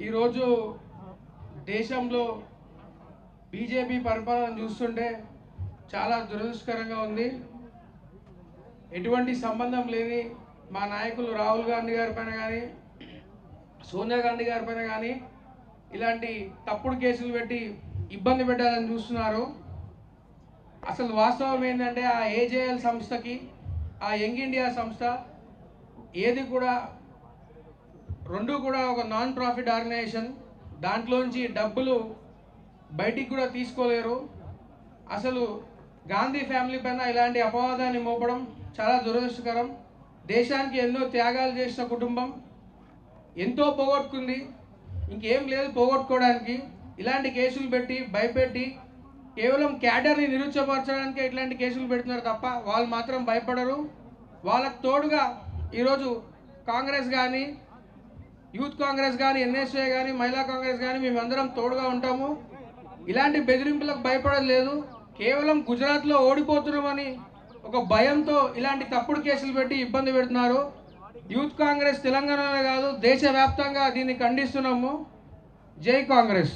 ఈరోజు దేశంలో బీజేపీ పరిపాలన చూస్తుంటే చాలా దురదృష్టకరంగా ఉంది. ఎటువంటి సంబంధం లేని మా నాయకులు రాహుల్ గాంధీ గారి పైన కానీ సోనియా గాంధీ గారి పైన కానీ ఇలాంటి తప్పుడు కేసులు పెట్టి ఇబ్బంది పెట్టాలని చూస్తున్నారు. అసలు వాస్తవం ఏంటంటే ఆ ఏజేఎల్ సంస్థకి ఆ యంగ్ ఇండియా సంస్థ ఏది కూడా రెండు కూడా ఒక నాన్ ప్రాఫిట్ ఆర్గనైజేషన్ దాంట్లోంచి డబ్బులు బయటికి కూడా తీసుకోలేరు. అసలు గాంధీ ఫ్యామిలీ పైన ఇలాంటి అపవాదాన్ని మోపడం చాలా దురదృష్టకరం. దేశానికి ఎన్నో త్యాగాలు చేసిన కుటుంబం ఎంతో పోగొట్టుకుంది. ఇంకేం లేదు పోగొట్టుకోవడానికి. ఇలాంటి కేసులు పెట్టి భయపెట్టి కేవలం క్యాడర్ని నిరుత్సాహపరచడానికి ఇట్లాంటి కేసులు పెడుతున్నారు తప్ప వాళ్ళు మాత్రం భయపడరు. వాళ్ళకు తోడుగా ఈరోజు కాంగ్రెస్ కానీ యూత్ కాంగ్రెస్ కానీ ఎన్ఎస్ఏ కానీ మహిళా కాంగ్రెస్ కానీ మేమందరం తోడుగా ఉంటాము. ఇలాంటి బెదిరింపులకు భయపడలేదు. కేవలం గుజరాత్లో ఓడిపోతున్నామని ఒక భయంతో ఇలాంటి తప్పుడు కేసులు పెట్టి ఇబ్బంది పెడుతున్నారు. యూత్ కాంగ్రెస్ తెలంగాణలో కాదు దేశవ్యాప్తంగా దీన్ని ఖండిస్తున్నాము. జై కాంగ్రెస్.